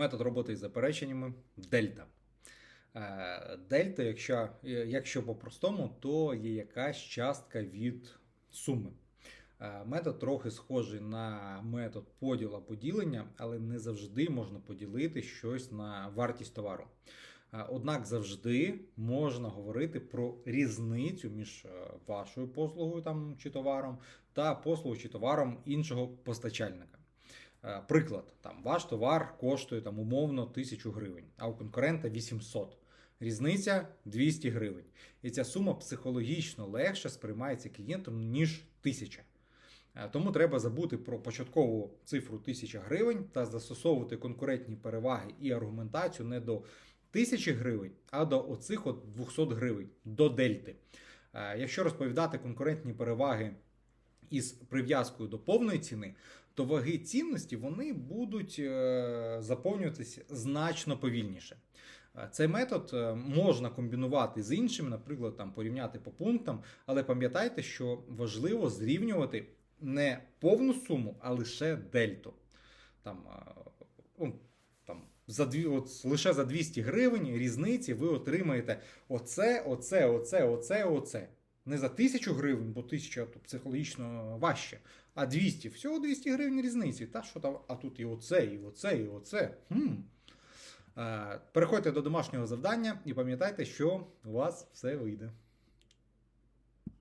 Метод роботи із запереченнями дельта. Е, Дельта, якщо, якщо по-простому, то є якась частка від суми. Е, Метод трохи схожий на метод поділу або ділення, але не завжди можна поділити щось на вартість товару. Е, Однак завжди можна говорити про різницю між е, вашою послугою там, чи товаром та послугою чи товаром іншого постачальника. Е, Приклад, там, ваш товар коштує там, умовно 1000 гривень, а у конкурента 800. Різниця 200 гривень. І ця сума психологічно легше сприймається клієнтом, ніж 1000. Е, Тому треба забути про початкову цифру 1000 гривень та застосовувати конкурентні переваги і аргументацію не до 1000 гривень, а до оцих от 200 гривень, до дельти. Е, Якщо розповідати конкурентні переваги із прив'язкою до повної ціни, то ваги цінності вони будуть е, заповнюватися значно повільніше. Е, Цей метод е, можна комбінувати з іншим, наприклад, там порівняти по пунктам, але пам'ятайте, що важливо зрівнювати не повну суму, а лише дельту. Там, ну, там, за дві, от, лише за 200 гривень різниці ви отримаєте оце, оце, оце, оце, оце. Не за 1000 гривень, бо 1000 то психологічно важче, а 200. Всього 200 гривень різниці. Та що там, а тут і оце, і оце, і оце. Хм. Е, Переходьте до домашнього завдання і пам'ятайте, що у вас все вийде.